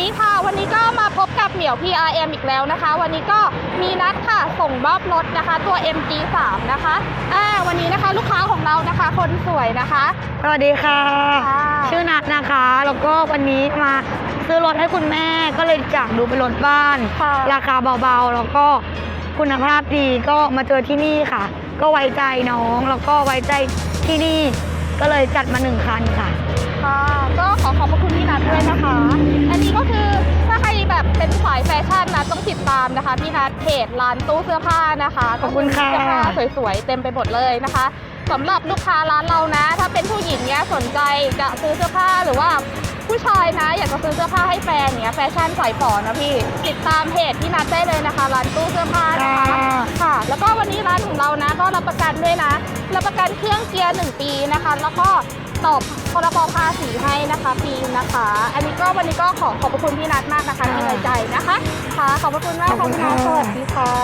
ดีค่ะ วันนี้ก็มาพบกับเหมียว PRM อีกแล้วนะคะ วันนี้ก็มีนัดค่ะส่งมอบรถนะคะ ตัว MG3 นะคะอ่าวันนี้นะคะลูกค้าของเรานะคะ คนสวยนะคะ สวัสดีค่ะ ค่ะชื่อนัทนะคะ แล้วก็วันนี้มาซื้อรถให้คุณแม่ก็เลยอยากดูเป็นรถบ้าน ค่ะ ราคาเบาๆ แล้วก็คุณภาพดีก็มาเจอที่นี่ค่ะ ก็ไว้ใจน้องแล้วก็ไว้ใจที่นี่ ก็เลยจัดมาหนึ่งคันค่ะ ค่ะ ก็ขอขามนะคะ พี่นัทเพจร้านตู้เสื้อผ้านะคะขอบคุณค่ะ เสื้อผ้าสวยๆ เต็มไปหมดเลยนะคะสำหรับลูกค้าร้านเรานะ ถ้าเป็นผู้หญิงเนี้ยสนใจจะซื้อเสื้อผ้าหรือว่าผู้ชายนะ อยากจะซื้อเสื้อผ้าให้แฟนเนี้ยแฟชั่นใส่ฝอนะพี่ ติดตามเพจพี่นัทได้เลยนะคะ ร้านตู้เสื้อผ้านะคะค่ะค่ะ แล้วก็วันนี้ร้านของเรานะ ก็รับประกันด้วยนะ รับประกันเครื่องเกียร์1ปีนะคะ แล้วก็ตอบพรบภาษีให้นะคะปีนะคะ อันนี้ก็วันนี้ก็ขอขอบพระคุณพี่นัทมากนะคะที่ไว้ใจนะคะ ค่ะขอบพระคุณมากขอบคุณค่ะค่ะสวัสดีค่ะ